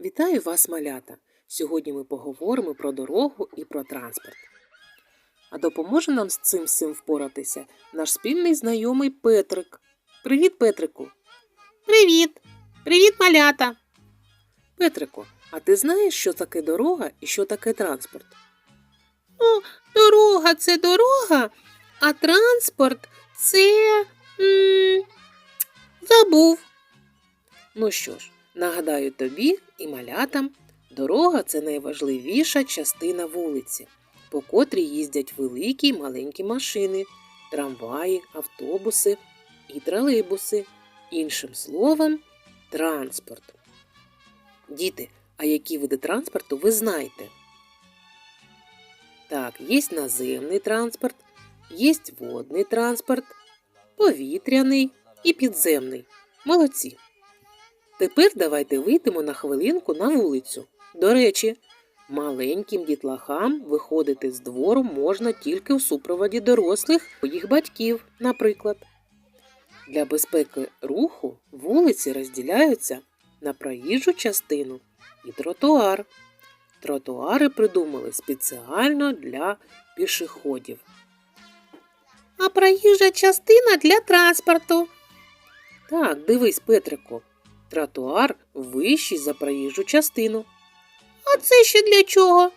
Вітаю вас, малята! Сьогодні ми поговоримо про дорогу і про транспорт. А допоможе нам з цим всім впоратися наш спільний знайомий Петрик. Привіт, Петрику! Привіт! Привіт, малята! Петрику, а ти знаєш, що таке дорога і що таке транспорт? Ну, дорога це дорога, а транспорт це. М- забув. Ну що ж, нагадаю тобі і малятам, дорога це найважливіша частина вулиці, по котрій їздять великі й маленькі машини, трамваї, автобуси і тролейбуси. Іншим словом, транспорт. Діти, а які види транспорту ви знаєте? Так, є наземний транспорт, є водний транспорт, повітряний і підземний. Молодці. Тепер давайте вийдемо на хвилинку на вулицю. До речі, маленьким дітлахам виходити з двору можна тільки в супроводі дорослих їх батьків, наприклад. Для безпеки руху вулиці розділяються на проїжджу частину і тротуар. Тротуари придумали спеціально для пішоходів. А проїжджа частина для транспорту. Так, дивись, Петрику, тротуар вищий за проїжджу частину. А це ще для чого?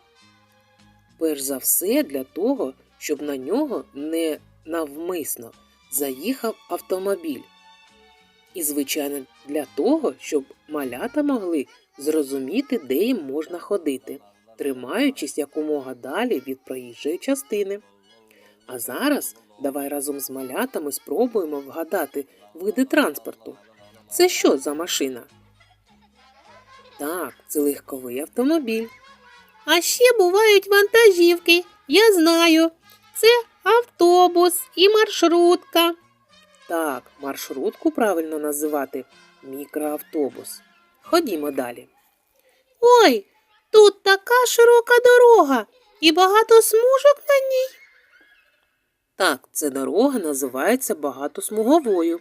Перш за все для того, щоб на нього не навмисно заїхав автомобіль. І, звичайно, для того, щоб малята могли зрозуміти, де їм можна ходити, тримаючись якомога далі від проїжджої частини. А зараз давай разом з малятами спробуємо вгадати види транспорту. Це що за машина? Так, це легковий автомобіль. А ще бувають вантажівки. Я знаю. Це автобус і маршрутка. Так, маршрутку правильно називати мікроавтобус. Ходімо далі. Ой, тут така широка дорога і багато смужок на ній. Так, ця дорога називається багатосмуговою,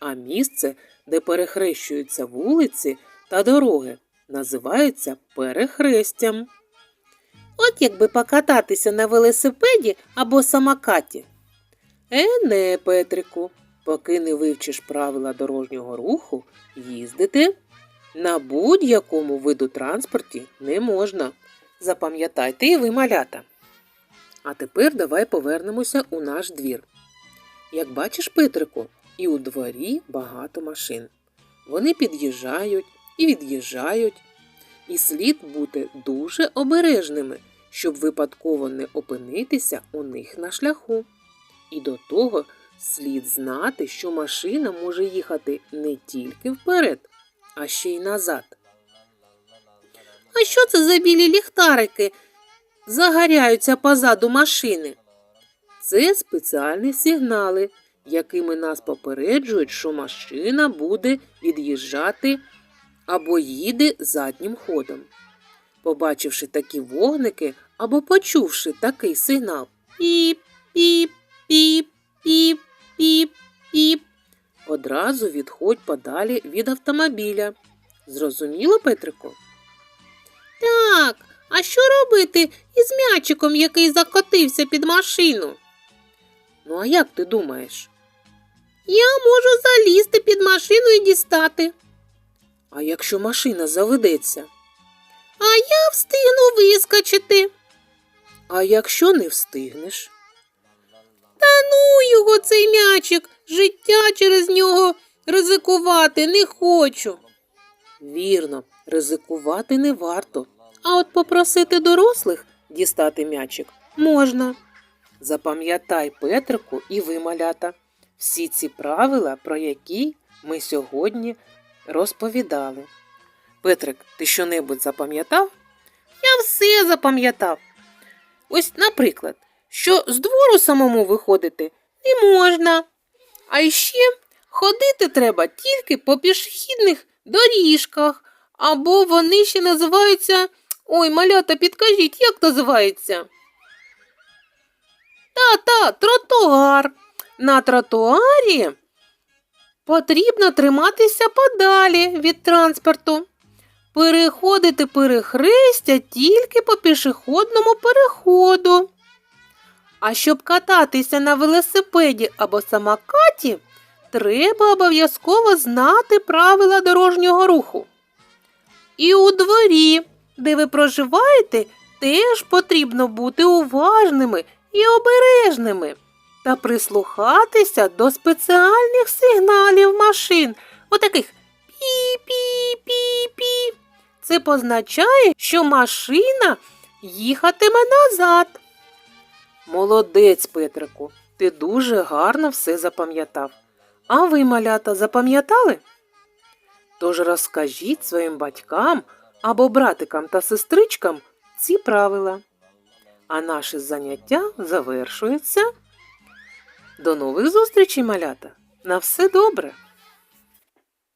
а місце, де перехрещуються вулиці та дороги, називається перехрестям. От якби покататися на велосипеді або самокаті. Е, не, Петрику, поки не вивчиш правила дорожнього руху, їздити на будь-якому виду транспорті не можна. Запам'ятайте і ви малята. А тепер давай повернемося у наш двір. Як бачиш, Петрику, і у дворі багато машин. Вони під'їжджають і від'їжджають, і слід бути дуже обережними, щоб випадково не опинитися у них на шляху. І до того слід знати, що машина може їхати не тільки вперед, а ще й назад. А що це за білі ліхтарики? Загоряються позаду машини. Це спеціальні сигнали, якими нас попереджують, що машина буде від'їжджати або їде заднім ходом. Побачивши такі вогники або почувши такий сигнал, Піп, піп, піп, піп, піп, піп. одразу відходь подалі від автомобіля. Зрозуміло, Петрику? Так, а що робити із м'ячиком, який закотився під машину? Ну а як ти думаєш? Я можу залізти під машину і дістати. А якщо машина заведеться? А я встигну вискочити. А якщо не встигнеш? Та ну його цей м'ячик, життя через нього ризикувати не хочу. Вірно, ризикувати не варто. А от попросити дорослих дістати м'ячик можна. Запам'ятай, Петрику, і ви, малята, всі ці правила, про які ми сьогодні розповідали. Петрик, ти що-небудь запам'ятав? Я все запам'ятав. Ось, наприклад, що з двору самому виходити Не можна. А ще ходити треба тільки по пішохідних доріжках, або вони ще називаються. Ой, малята, підкажіть, як називається? Та-та, тротуар. На тротуарі потрібно триматися подалі від транспорту. переходити перехрестя тільки по пішохідному переходу. А щоб кататися на велосипеді або самокаті, треба обов'язково знати правила дорожнього руху. І у дворі, де ви проживаєте, теж потрібно бути уважними і обережними та прислухатися до спеціальних сигналів машин, отаких пі-пі-пі-пі. Це позначає, що машина їхатиме назад. Молодець, Петрику, ти дуже гарно все запам'ятав. А ви, малята, запам'ятали? Тож розкажіть своїм батькам або братикам та сестричкам ці правила. А наше заняття завершується. До нових зустрічей, малята! На все добре!